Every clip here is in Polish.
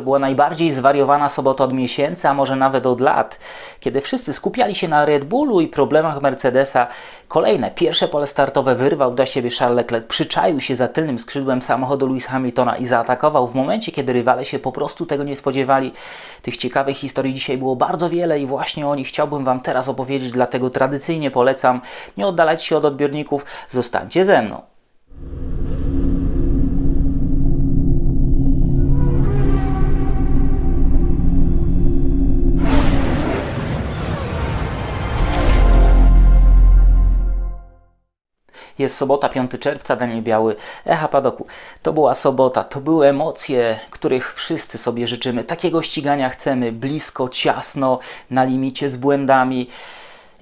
To była najbardziej zwariowana sobota od miesięcy, a może nawet od lat, kiedy wszyscy skupiali się na Red Bullu i problemach Mercedesa. Kolejne, pierwsze pole startowe wyrwał do siebie Charles Leclerc, przyczaił się za tylnym skrzydłem samochodu Lewis Hamiltona i zaatakował w momencie, kiedy rywale się po prostu tego nie spodziewali. Tych ciekawych historii dzisiaj było bardzo wiele i właśnie o nich chciałbym Wam teraz opowiedzieć, dlatego tradycyjnie polecam nie oddalać się od odbiorników, zostańcie ze mną. Jest sobota, 5 czerwca, Daniel Biały, Echa Padoku. To była sobota, to były emocje, których wszyscy sobie życzymy. Takiego ścigania chcemy, blisko, ciasno, na limicie z błędami.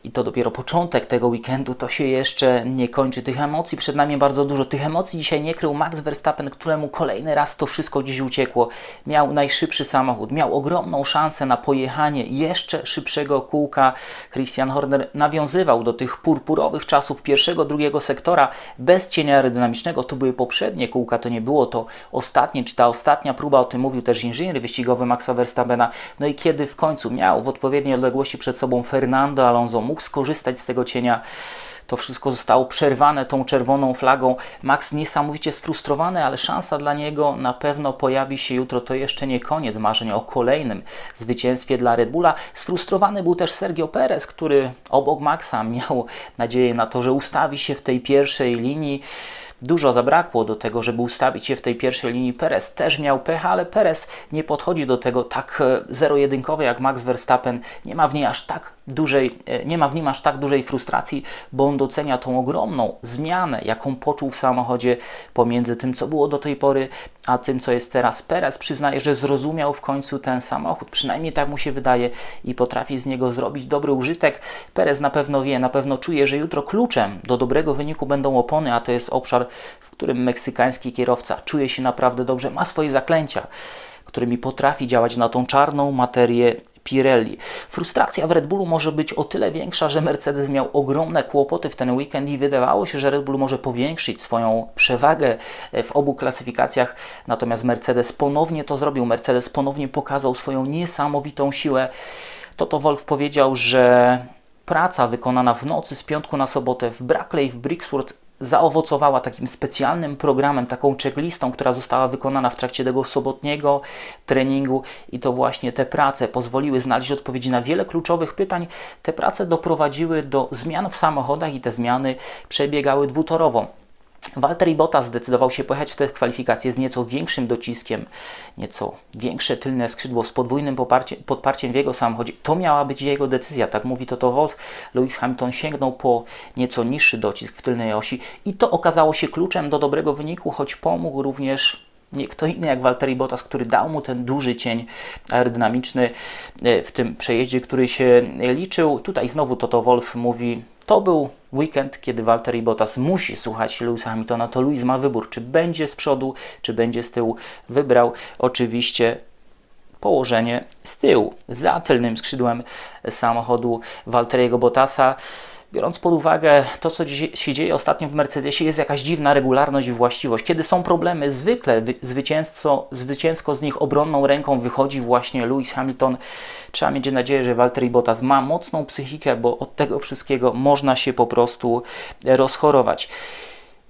I to dopiero początek tego weekendu, to się jeszcze nie kończy. Tych emocji przed nami bardzo dużo. Tych emocji dzisiaj nie krył Max Verstappen, któremu kolejny raz to wszystko gdzieś uciekło. Miał najszybszy samochód, miał ogromną szansę na pojechanie jeszcze szybszego kółka. Christian Horner nawiązywał do tych purpurowych czasów pierwszego, drugiego sektora bez cienia aerodynamicznego. To były poprzednie kółka, to nie było to ostatnie, czy ta ostatnia próba, o tym mówił też inżynier wyścigowy Maxa Verstappena. No i kiedy w końcu miał w odpowiedniej odległości przed sobą Fernando Alonso, mógł skorzystać z tego cienia. To wszystko zostało przerwane tą czerwoną flagą. Max niesamowicie sfrustrowany, ale szansa dla niego na pewno pojawi się jutro. To jeszcze nie koniec marzeń o kolejnym zwycięstwie dla Red Bulla. Sfrustrowany był też Sergio Perez, który obok Maxa miał nadzieję na to, że ustawi się w tej pierwszej linii. Dużo zabrakło do tego, żeby ustawić się w tej pierwszej linii. Perez też miał pecha, ale Perez nie podchodzi do tego tak zero-jedynkowo jak Max Verstappen. Nie ma w niej aż tak dużej, nie ma w nim aż tak dużej frustracji, bo on docenia tą ogromną zmianę, jaką poczuł w samochodzie pomiędzy tym, co było do tej pory, a tym, co jest teraz. Perez przyznaje, że zrozumiał w końcu ten samochód, przynajmniej tak mu się wydaje i potrafi z niego zrobić dobry użytek. Perez na pewno wie, na pewno czuje, że jutro kluczem do dobrego wyniku będą opony, a to jest obszar, w którym meksykański kierowca czuje się naprawdę dobrze, ma swoje zaklęcia którymi potrafi działać na tą czarną materię Pirelli. Frustracja w Red Bullu może być o tyle większa, że Mercedes miał ogromne kłopoty w ten weekend i wydawało się, że Red Bull może powiększyć swoją przewagę w obu klasyfikacjach, natomiast Mercedes ponownie to zrobił. Mercedes ponownie pokazał swoją niesamowitą siłę. Toto Wolf powiedział, że praca wykonana w nocy z piątku na sobotę w Brackley, w Brixworth zaowocowała takim specjalnym programem, taką checklistą, która została wykonana w trakcie tego sobotniego treningu i to właśnie te prace pozwoliły znaleźć odpowiedzi na wiele kluczowych pytań. Te prace doprowadziły do zmian w samochodach i te zmiany przebiegały dwutorowo. Walter Bottas zdecydował się pojechać w te kwalifikacje z nieco większym dociskiem, nieco większe tylne skrzydło z podwójnym podparciem w jego samochodzie. To miała być jego decyzja, tak mówi Toto Wolff. Lewis Hamilton sięgnął po nieco niższy docisk w tylnej osi i to okazało się kluczem do dobrego wyniku, choć pomógł również nie kto inny jak Walter Bottas, który dał mu ten duży cień aerodynamiczny e, w tym przejeździe, który się liczył. Tutaj znowu Toto Wolff mówi, to był weekend, kiedy Walter Bottas musi słuchać Lewisa Hamiltona, to Lewis ma wybór, czy będzie z przodu, czy będzie z tyłu. Wybrał oczywiście położenie z tyłu, za tylnym skrzydłem samochodu Walteriego Bottasa. Biorąc pod uwagę to, co się dzieje ostatnio w Mercedesie, jest jakaś dziwna regularność i właściwość. Kiedy są problemy, zwykle zwycięsko, zwycięsko z nich obronną ręką wychodzi właśnie Lewis Hamilton. Trzeba mieć nadzieję, że Valtteri Bottas ma mocną psychikę, bo od tego wszystkiego można się po prostu rozchorować.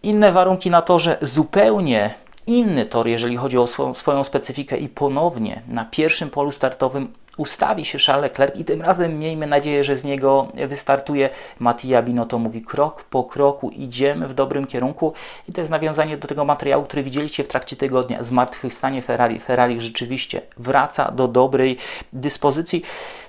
Inne warunki na to, że zupełnie inny tor, jeżeli chodzi o swoją specyfikę i ponownie na pierwszym polu startowym ustawi się Charles Leclerc i tym razem miejmy nadzieję, że z niego wystartuje. Mattia Binotto mówi krok po kroku idziemy w dobrym kierunku i to jest nawiązanie do tego materiału, który widzieliście w trakcie tygodnia. Zmartwychwstanie Ferrari. Ferrari rzeczywiście wraca do dobrej dyspozycji.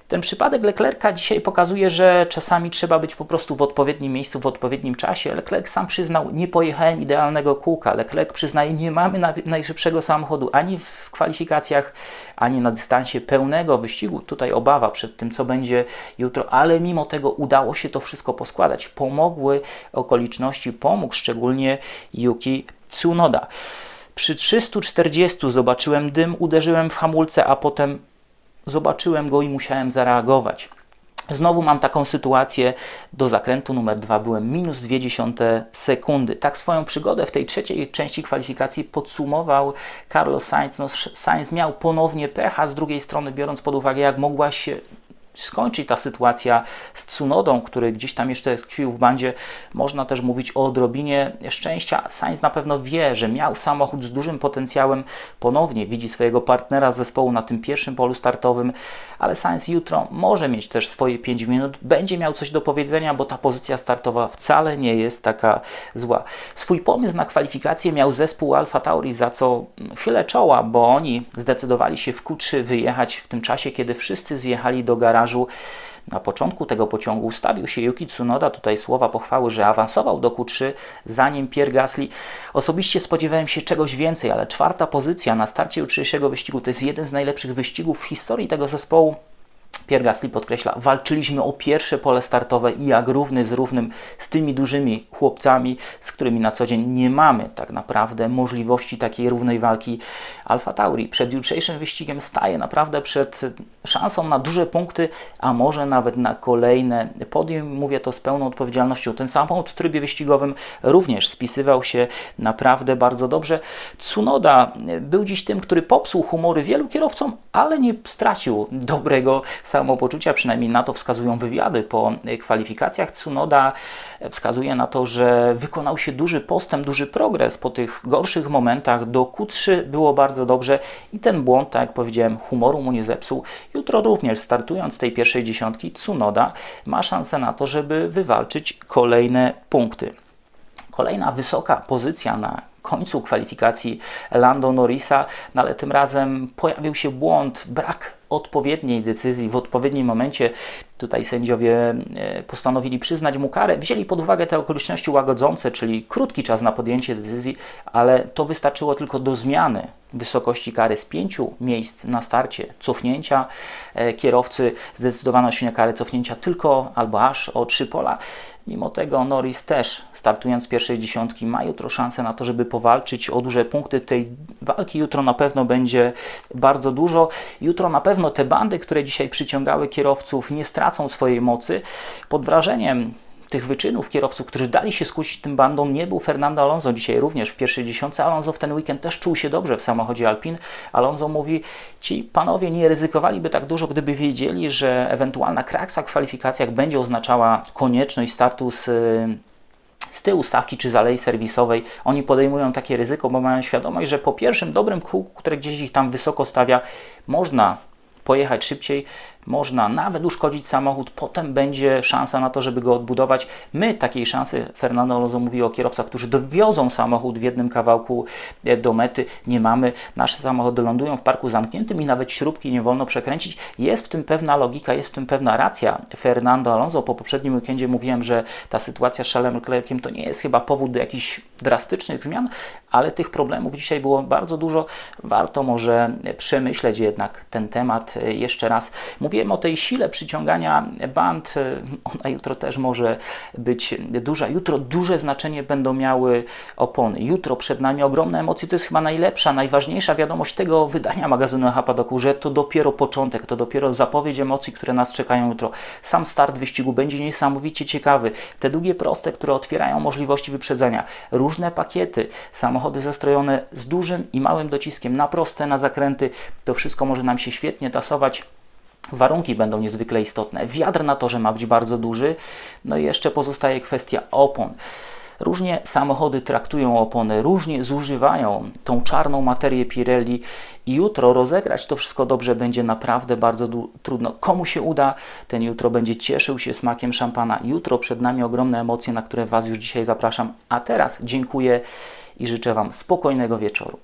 Ten przypadek Leclerca dzisiaj pokazuje, że czasami trzeba być po prostu w odpowiednim miejscu, w odpowiednim czasie. Leclerc sam przyznał, nie pojechałem idealnego kółka. Leclerc przyznaje, nie mamy najszybszego samochodu ani w kwalifikacjach, ani na dystansie pełnego wyścigu. Tutaj obawa przed tym, co będzie jutro, ale mimo tego udało się to wszystko poskładać. Pomogły okoliczności, pomógł szczególnie Yuki Tsunoda. Przy 340 zobaczyłem dym, uderzyłem w hamulce, a potem zobaczyłem go i musiałem zareagować. Znowu mam taką sytuację, do zakrętu numer dwa byłem minus 0,2 sekundy. Tak swoją przygodę w tej trzeciej części kwalifikacji podsumował Carlos Sainz. No, Sainz miał ponownie pecha, z drugiej strony biorąc pod uwagę jak mogła się skończy ta sytuacja z Tsunodą, który gdzieś tam jeszcze tkwił w bandzie, można też mówić o odrobinie szczęścia. Sainz na pewno wie, że miał samochód z dużym potencjałem, ponownie widzi swojego partnera z zespołu na tym pierwszym polu startowym, ale Sainz jutro może mieć też swoje 5 minut, będzie miał coś do powiedzenia, bo ta pozycja startowa wcale nie jest taka zła. Swój pomysł na kwalifikację miał zespół Alfa Tauri, za co chylę czoła, bo oni zdecydowali się w Q3 wyjechać w tym czasie, kiedy wszyscy zjechali do garażu garażu. Na początku tego pociągu ustawił się Yuki Tsunoda, tutaj słowa pochwały, że awansował do Q3, zanim Pierre Gasly. Osobiście spodziewałem się czegoś więcej, ale czwarta pozycja na starcie jutrzejszego wyścigu to jest jeden z najlepszych wyścigów w historii tego zespołu. Pierre Gasly podkreśla, walczyliśmy o pierwsze pole startowe i jak równy z równym z tymi dużymi chłopcami, z którymi na co dzień nie mamy tak naprawdę możliwości takiej równej walki. Alfa Tauri przed jutrzejszym wyścigiem staje naprawdę przed szansą na duże punkty, a może nawet na kolejne podium. Mówię to z pełną odpowiedzialnością. Ten samochód w trybie wyścigowym również spisywał się naprawdę bardzo dobrze. Tsunoda był dziś tym, który popsuł humory wielu kierowcom, ale nie stracił dobrego samopoczucia, przynajmniej na to wskazują wywiady po kwalifikacjach. Tsunoda wskazuje na to, że wykonał się duży postęp, duży progres po tych gorszych momentach. Do Q3 było bardzo dobrze i ten błąd, tak jak powiedziałem, humoru mu nie zepsuł. Jutro również startując z tej pierwszej dziesiątki, Tsunoda ma szansę na to, żeby wywalczyć kolejne punkty. Kolejna wysoka pozycja na końcu kwalifikacji Lando Norrisa, no ale tym razem pojawił się błąd, brak odpowiedniej decyzji w odpowiednim momencie. Tutaj sędziowie e, postanowili przyznać mu karę, wzięli pod uwagę te okoliczności łagodzące, czyli krótki czas na podjęcie decyzji, ale to wystarczyło tylko do zmiany wysokości kary z pięciu miejsc na starcie, cofnięcia e, kierowcy, zdecydowano się na karę cofnięcia tylko albo aż o trzy pola. Mimo tego Norris też, startując z pierwszej dziesiątki, ma jutro szansę na to, żeby powalczyć o duże punkty. Tej walki jutro na pewno będzie bardzo dużo. Jutro na pewno te bandy, które dzisiaj przyciągały kierowców, nie stracą swojej mocy. Pod wrażeniem tych wyczynów kierowców, którzy dali się skusić tym bandom, nie był Fernando Alonso dzisiaj również w pierwszej dziesiątce. Alonso w ten weekend też czuł się dobrze w samochodzie Alpin. Alonso mówi, ci panowie nie ryzykowaliby tak dużo, gdyby wiedzieli, że ewentualna kraksa w kwalifikacjach będzie oznaczała konieczność startu z z tyłu stawki czy z alei serwisowej. Oni podejmują takie ryzyko, bo mają świadomość, że po pierwszym dobrym kółku, które gdzieś ich tam wysoko stawia, można pojechać szybciej, można nawet uszkodzić samochód, potem będzie szansa na to, żeby go odbudować. My takiej szansy, Fernando Alonso mówi o kierowcach, którzy dowiozą samochód w jednym kawałku e, do mety, nie mamy. Nasze samochody lądują w parku zamkniętym i nawet śrubki nie wolno przekręcić. Jest w tym pewna logika, jest w tym pewna racja. Fernando Alonso, po poprzednim weekendzie mówiłem, że ta sytuacja z Charlesem Leclerciem to nie jest chyba powód do jakichś drastycznych zmian, ale tych problemów dzisiaj było bardzo dużo. Warto może przemyśleć jednak ten temat e, jeszcze raz. Mówię Wiem o tej sile przyciągania band, ona jutro też może być duża. Jutro duże znaczenie będą miały opony. Jutro przed nami ogromne emocje. To jest chyba najlepsza, najważniejsza wiadomość tego wydania magazynu Hapadoku, że to dopiero początek, to dopiero zapowiedź emocji, które nas czekają jutro. Sam start wyścigu będzie niesamowicie ciekawy. Te długie proste, które otwierają możliwości wyprzedzenia. Różne pakiety, samochody zestrojone z dużym i małym dociskiem na proste, na zakręty. To wszystko może nam się świetnie tasować. Warunki będą niezwykle istotne. Wiatr na torze ma być bardzo duży. No i jeszcze pozostaje kwestia opon. Różnie samochody traktują opony, różnie zużywają tą czarną materię Pirelli i jutro rozegrać to wszystko dobrze będzie naprawdę bardzo trudno. Komu się uda, ten jutro będzie cieszył się smakiem szampana. Jutro przed nami ogromne emocje, na które Was już dzisiaj zapraszam. A teraz dziękuję i życzę Wam spokojnego wieczoru.